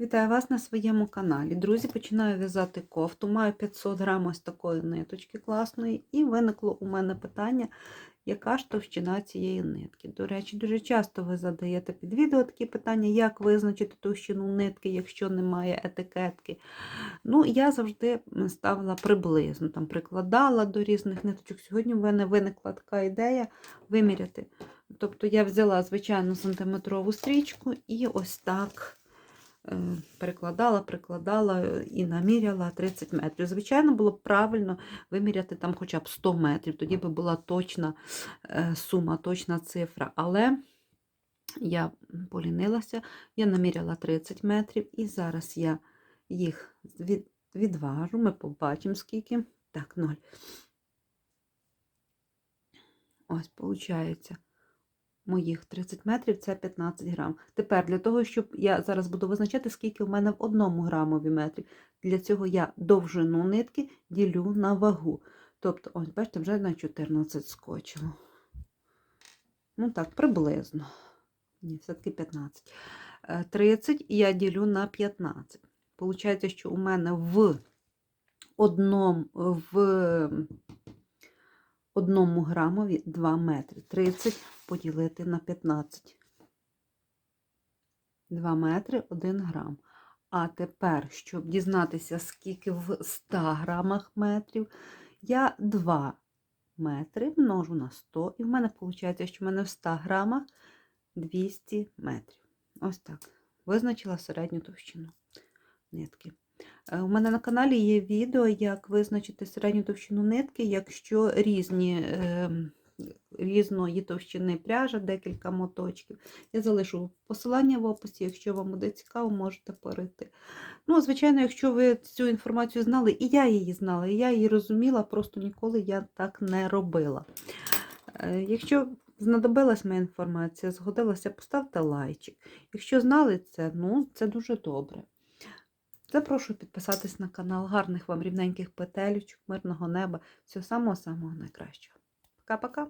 Вітаю вас на своєму каналі. Друзі, починаю в'язати кофту. Маю 500 грам ось такої ниточки класної, і виникло у мене питання, яка ж товщина цієї нитки. До речі, дуже часто ви задаєте під відео такі питання, як визначити товщину нитки, якщо немає етикетки. Ну, я завжди ставила приблизно, там прикладала до різних ниточок. Сьогодні в мене виникла така ідея виміряти. Тобто я взяла звичайну сантиметрову стрічку і ось так. Е, перекладала, прикладала е, і наміряла 30 метрів. Звичайно, було б правильно виміряти там хоча б 100 метрів, тоді би була точна е, сума, точна цифра. Але я полінилася, я наміряла 30 метрів, і зараз я їх відважу, ми побачимо, скільки. Так, 0. Ось, виходить моїх 30 метрів це 15 грам. Тепер для того, щоб я зараз буду визначати, скільки в мене в одному грамові метрі. Для цього я довжину нитки ділю на вагу. Тобто, ось, бачите, вже на 14 скочило. Ну так, приблизно. Ні, все-таки 15. 30 я ділю на 15. Получається, що у мене в одному в одному грамові 2 метри. 30 поділити на 15. 2 метри 1 грам. А тепер, щоб дізнатися, скільки в 100 грамах метрів, я 2 метри множу на 100, і в мене виходить, що в мене в 100 грамах 200 метрів. Ось так. Визначила середню товщину нитки. Е, у мене на каналі є відео, як визначити середню товщину нитки, якщо різні, е, різної товщини пряжа, декілька моточків. Я залишу посилання в описі, якщо вам буде цікаво, можете перейти. Ну, звичайно, якщо ви цю інформацію знали, і я її знала, і я її розуміла, просто ніколи я так не робила. Е, якщо знадобилась моя інформація, згодилася, поставте лайчик. Якщо знали це, ну це дуже добре. Запрошую підписатись на канал. Гарних вам рівненьких петелючок, мирного неба. Всього самого-самого найкращого. Пока-пока!